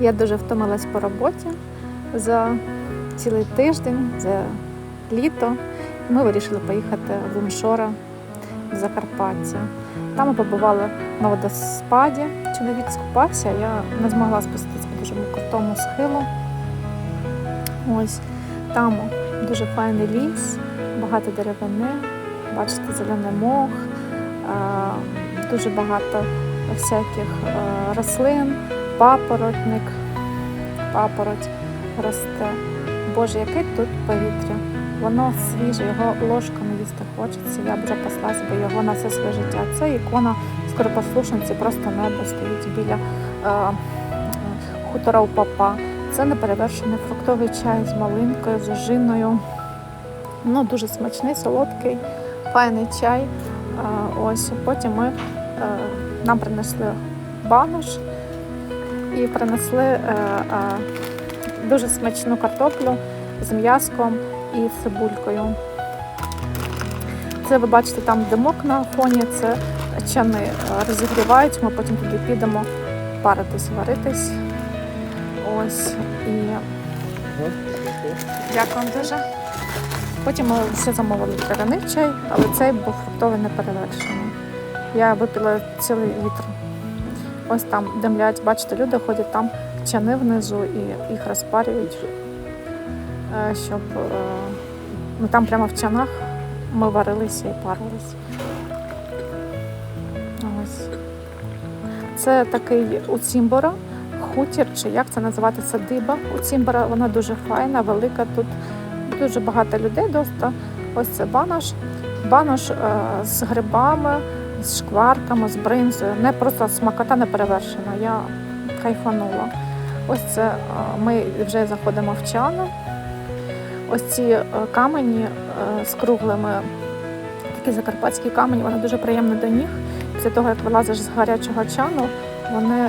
Я дуже втомилась по роботі за цілий тиждень, за літо. Ми вирішили поїхати в Лумшора, в Закарпаття. Там ми побували на водоспаді. Чоловік скупався, я не змогла спуститися по дуже крутому схилу. Ось там дуже файний ліс, багато деревини, бачите, зелений мох, дуже багато всяких е, рослин, папоротник, папороть росте. Боже, яке тут повітря. Воно свіже, його ложками їсти хочеться. Я б вже паслась би його на все своє життя. Це ікона скоропослушниці, просто небо стоїть біля е, хутора у папа. Це неперевершений фруктовий чай з малинкою, з ожиною. Ну, дуже смачний, солодкий, файний чай. Е, ось потім ми, е, нам принесли банош і принесли е, е, дуже смачну картоплю з м'яском і цибулькою. Це ви бачите там димок на фоні, це чани е, розігрівають. Ми потім туди підемо паритись, варитись. Ось і дякую дуже. Потім ми ще замовили травяний чай, але цей був фруктовий неперевершений. Я випила цілий літр. Ось там димлять, бачите, люди ходять там чани внизу і їх розпарюють, е, щоб е, ну, там прямо в чанах ми варилися і парились. Ось. Це такий у Цімбора хутір, чи як це називати, садиба. У Цімбора вона дуже файна, велика. Тут дуже багато людей доста. Ось це банош. Банош е, з грибами, з шкварками, з бринзою. Не просто смакота не перевершена. Я кайфанула. Ось це е, ми вже заходимо в чану. Ось ці е, камені е, з круглими, такі закарпатські камені, вони дуже приємні до ніг. Після того, як вилазиш з гарячого чану, вони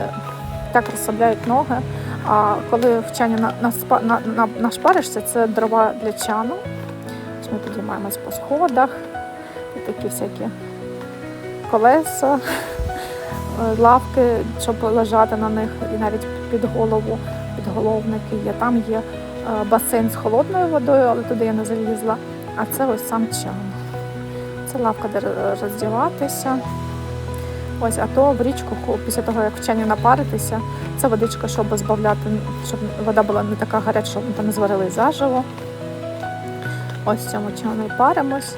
так розслабляють ноги. А коли в чані нашпаришся, це дрова для чану. Ми підіймаємось по сходах, і такі всякі колеса, лавки, щоб лежати на них, і навіть під голову, підголовники є. Там є е, басейн з холодною водою, але туди я не залізла. А це ось сам чан. Це лавка, де роздіватися. Ось, а то в річку, після того, як в чані напаритися, це водичка, щоб збавляти, щоб вода була не така гаряча, щоб ми там не зварили заживо. Ось в цьому чану паримось,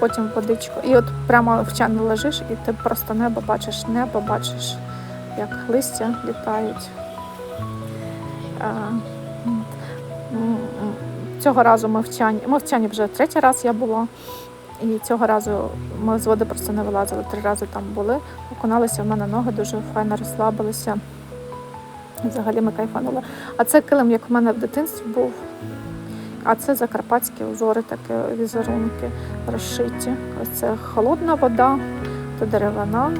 потім водичку. І от прямо в чані лежиш, і ти просто небо бачиш, небо бачиш, як листя літають. Цього разу ми в чані. Ми в чані вже третій раз я була. І цього разу ми з води просто не вилазили, три рази там були, окуналися в мене ноги, дуже файно розслабилися. Взагалі ми кайфанули. А це килим, як в мене в дитинстві був. А це закарпатські узори, такі візерунки розшиті. Ось це холодна вода, то деревина.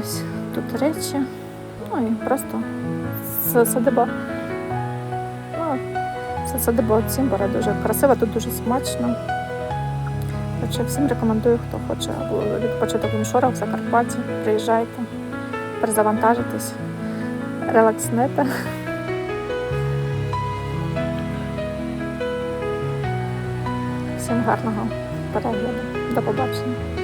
Ось тут речі. Ну і просто садиба. Ну, це садиба Цімбора дуже красива, тут дуже смачно. Коротше, всім рекомендую, хто хоче відпочити в іншорах в Закарпатті. Приїжджайте, перезавантажитесь, релакснете. Всім гарного перегляду. До побачення.